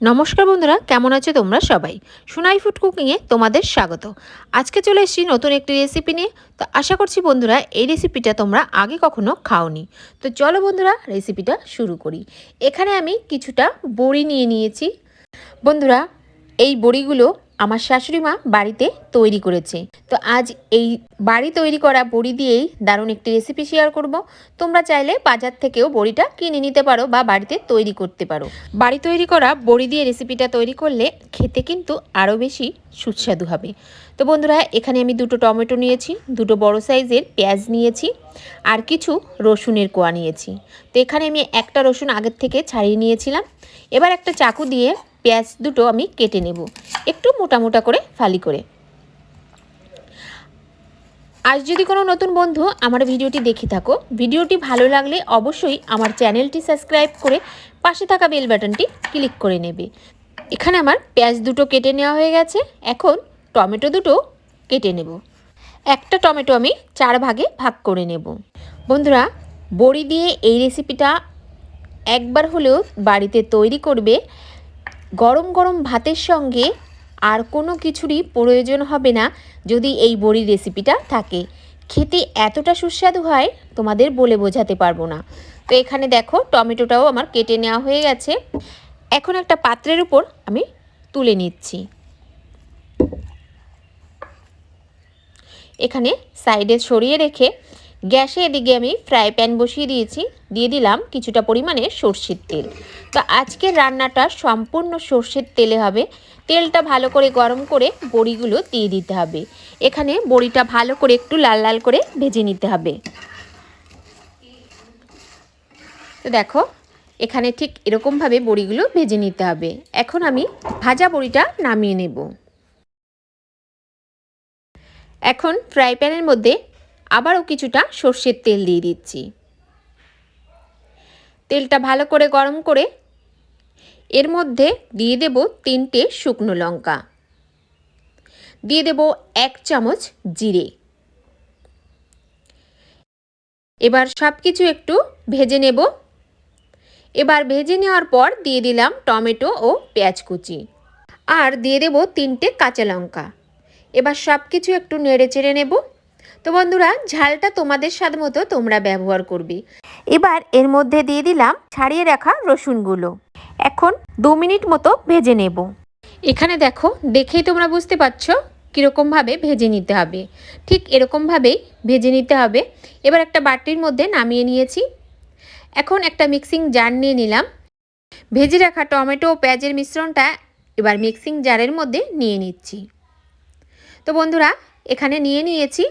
নমস্কার বন্ধুরা, কেমন আছো তোমরা সবাই? সোনাই ফুড কুকিংয়ে তোমাদের স্বাগত। আজকে চলে এসেছি নতুন একটি রেসিপি নিয়ে। তো আশা করছি বন্ধুরা, এই রেসিপিটা তোমরা আগে কখনো খাওনি। তো চলো বন্ধুরা রেসিপিটা শুরু করি। এখানে আমি কিছুটা বড়ি নিয়ে নিয়েছি। বন্ধুরা, এই বড়িগুলো আমার শাশুড়ি মা বাড়িতে তৈরি করেছে। তো আজ এই বাড়ি তৈরি করা বড়ি দিয়েই দারুণ একটি রেসিপি শেয়ার করব। তোমরা চাইলে বাজার থেকেও বড়িটা কিনে নিতে পারো বা বাড়িতে তৈরি করতে পারো। বাড়ি তৈরি করা বড়ি দিয়ে রেসিপিটা তৈরি করলে খেতে কিন্তু আরও বেশি সুস্বাদু হবে। তো বন্ধুরা, এখানে আমি দুটো টমেটো নিয়েছি, দুটো বড় সাইজের পেঁয়াজ নিয়েছি আর কিছু রসুনের কোয়া নিয়েছি। তো এখানে আমি একটা রসুন আগের থেকে ছাড়িয়ে নিয়েছিলাম। এবার একটা চাকু দিয়ে পেঁয়াজ দুটো আমি কেটে নেব। একটু মোটা মোটা করে ফালি করে। আজ যদি কোনো নতুন বন্ধু আমার ভিডিওটি দেখে থাকো, ভিডিওটি ভালো লাগলে অবশ্যই আমার চ্যানেলটি সাবস্ক্রাইব করে পাশে থাকা বেল বাটনটি ক্লিক করে নেবে। এখানে আমার পেঁয়াজ দুটো কেটে নেওয়া হয়ে গেছে। এখন টমেটো দুটো কেটে নেব। একটা টমেটো আমি চার ভাগে ভাগ করে নেব। বন্ধুরা, বড়ি দিয়ে এই রেসিপিটা একবার হলেও বাড়িতে তৈরি করবে। গরম গরম ভাতের সঙ্গে আর কোনো কিছুরই প্রয়োজন হবে না যদি এই বড়ির রেসিপিটা থাকে। খেতে এতটা সুস্বাদু হয়, তোমাদের বলে বোঝাতে পারব না। তো এখানে দেখো, টমেটোটাও আমার কেটে নেওয়া হয়ে গেছে। এখন একটা পাত্রের উপর আমি তুলে নিচ্ছি। এখানে সাইডে সরিয়ে রেখে গ্যাসে এদিকে আমি ফ্রাই প্যান বসিয়ে দিয়েছি, দিয়ে দিলাম কিছুটা পরিমাণে সর্ষের তেল। তো আজকের রান্নাটা সম্পূর্ণ সর্ষের তেলে হবে। তেলটা ভালো করে গরম করে বড়িগুলো দিয়ে দিতে হবে। এখানে বড়িটা ভালো করে একটু লাল লাল করে ভেজে নিতে হবে। তো দেখো, এখানে ঠিক এরকমভাবে বড়িগুলো ভেজে নিতে হবে। এখন আমি ভাজা বড়িটা নামিয়ে নেব। এখন ফ্রাই প্যানের মধ্যে আবারও কিছুটা সর্ষের তেল দিয়ে দিচ্ছি। তেলটা ভালো করে গরম করে এর মধ্যে দিয়ে দেব তিনটে শুকনো লঙ্কা। দিয়ে দেব এক চামচ জিরে। এবার সব কিছু একটু ভেজে নেব। এবার ভেজে নেওয়ার পর দিয়ে দিলাম টমেটো ও পেঁয়াজ কুচি। আর দিয়ে দেব তিনটে কাঁচা লঙ্কা। এবার সব কিছু একটু নেড়ে চেড়ে নেব। তো বন্ধুরা, ঝালটা তোমাদের স্বাদ মতো তোমরা ব্যবহার করবে। এবার এর মধ্যে দিয়ে দিলাম ছাড়িয়ে রাখা রসুনগুলো। এখন দু মিনিট মতো ভেজে নেব। এখানে দেখো, দেখেই তোমরা বুঝতে পারছ কীরকমভাবে ভেজে নিতে হবে। ঠিক এরকমভাবেই ভেজে নিতে হবে। এবার একটা বাটির মধ্যে নামিয়ে নিয়েছি। এখন একটা মিক্সিং জার নিয়ে নিলাম। ভেজে রাখা টমেটো ও পেঁয়াজের মিশ্রণটা এবার মিক্সিং জারের মধ্যে নিয়ে নিচ্ছি। তো বন্ধুরা, এখানে নিয়ে নিয়েছি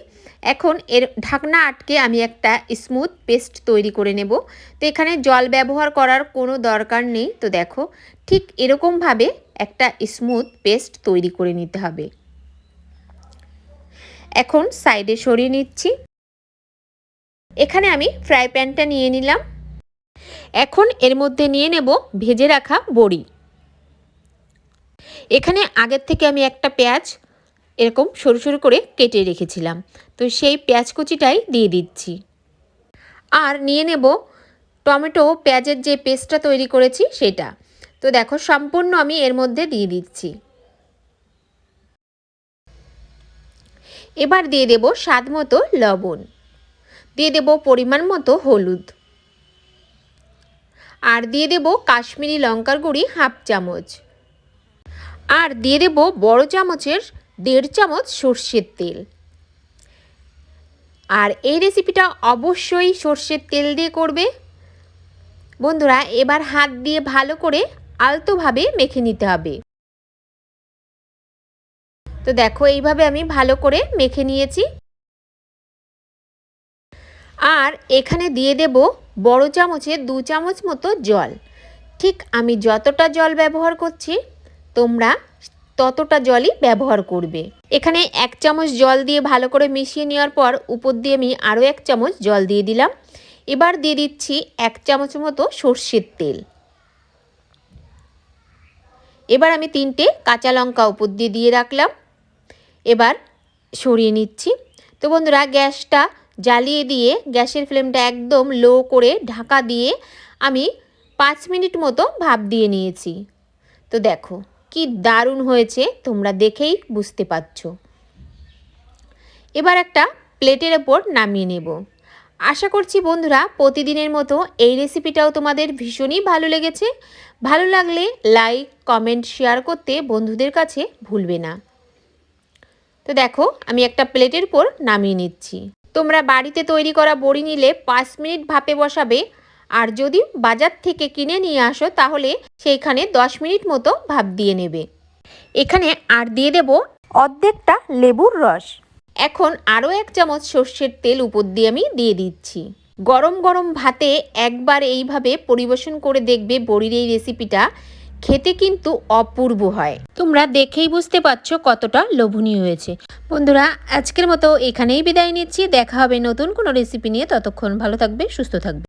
এখন এর ঢাকনা আটকে আমি একটা স্মুথ পেস্ট তৈরি করে নেব। তো এখানে জল ব্যবহার করার কোনো দরকার নেই। তো দেখো, ঠিক এরকমভাবে একটা স্মুথ পেস্ট তৈরি করে নিতে হবে। এখন সাইডে সরিয়ে নিচ্ছি। এখানে আমি ফ্রাই প্যানটা নিয়ে নিলাম। এখন এর মধ্যে নিয়ে নেব ভেজে রাখা বড়ি। এখানে আগের থেকে আমি একটা পেঁয়াজ এরকম সরু সরু করে কেটে রেখেছিলাম। তো সেই পেঁয়াজ কুচিটাই দিয়ে দিচ্ছি। আর নিয়ে নেব টমেটো পেঁয়াজের যে পেস্টটা তৈরি করেছি সেটা। তো দেখো সম্পূর্ণ আমি এর মধ্যে দিয়ে দিচ্ছি। এবার দিয়ে দেব স্বাদ মতো লবণ। দিয়ে দেব পরিমাণ মতো হলুদ। আর দিয়ে দেব কাশ্মীরি লঙ্কার গুঁড়ি হাফ চামচ। আর দিয়ে দেব বড় চামচের দেড় চামচ সর্ষের তেল। আর এই রেসিপিটা অবশ্যই সর্ষের তেল দিয়ে করবে। বন্ধুরা, এবার হাত দিয়ে ভালো করে আলতোভাবে মেখে নিতে হবে। তো দেখো, এইভাবে আমি ভালো করে মেখে নিয়েছি। আর এখানে দিয়ে দেব বড় চামচে দু চামচ মতো জল। ঠিক আমি যতটা জল ব্যবহার করছি, তোমরা ততটা জলই ব্যবহার করবে। এখানে এক চামচ জল দিয়ে ভালো করে মিশিয়ে নেওয়ার পর উপর দিয়ে আমি আরও এক চামচ জল দিয়ে দিলাম। এবার দিয়ে দিচ্ছি এক চামচ মতো সর্ষের তেল। এবার আমি তিনটে কাঁচা লঙ্কা উপর দিয়ে দিয়ে রাখলাম। এবার সরিয়ে নিচ্ছি। তো বন্ধুরা, গ্যাসটা জ্বালিয়ে দিয়ে, গ্যাসের ফ্লেমটা একদম লো করে ঢাকা দিয়ে আমি পাঁচ মিনিট মতো ভাপ দিয়ে নিয়েছি। তো তো দেখো কি দারুণ হয়েছে তোমরা দেখেই বুঝতে পারছ। এবার একটা প্লেটের ওপর নামিয়ে নেব। আশা করছি বন্ধুরা প্রতিদিনের মতো এই রেসিপিটাও তোমাদের ভীষণই ভালো লেগেছে। ভালো লাগলে লাইক, কমেন্ট, শেয়ার করতে বন্ধুদের কাছে ভুলবে না। তো দেখো, আমি একটা প্লেটের উপর নামিয়ে নিচ্ছি। তোমরা বাড়িতে তৈরি করা বড়ি নিলে পাঁচ মিনিট ভাপে বসাবে আর যদি বাজার থেকে কিনে নিয়ে আসো, তাহলে সেইখানে দশ মিনিট মতো ভাপ দিয়ে নেবে। এখানে আর দিয়ে দেব অর্ধেকটা লেবুর রস। এখন আরও এক চামচ সর্ষের তেল উপর দিয়ে আমি দিয়ে দিচ্ছি। গরম গরম ভাতে একবার এইভাবে পরিবেশন করে দেখবে বড়ির এই রেসিপিটা। খেতে কিন্তু অপূর্ব হয়। তোমরা দেখেই বুঝতে পারছ কতটা লোভনীয় হয়েছে। বন্ধুরা, আজকের মতো এখানেই বিদায় নিচ্ছি। দেখা হবে নতুন কোনো রেসিপি নিয়ে। ততক্ষণ ভালো থাকবে, সুস্থ থাকবে।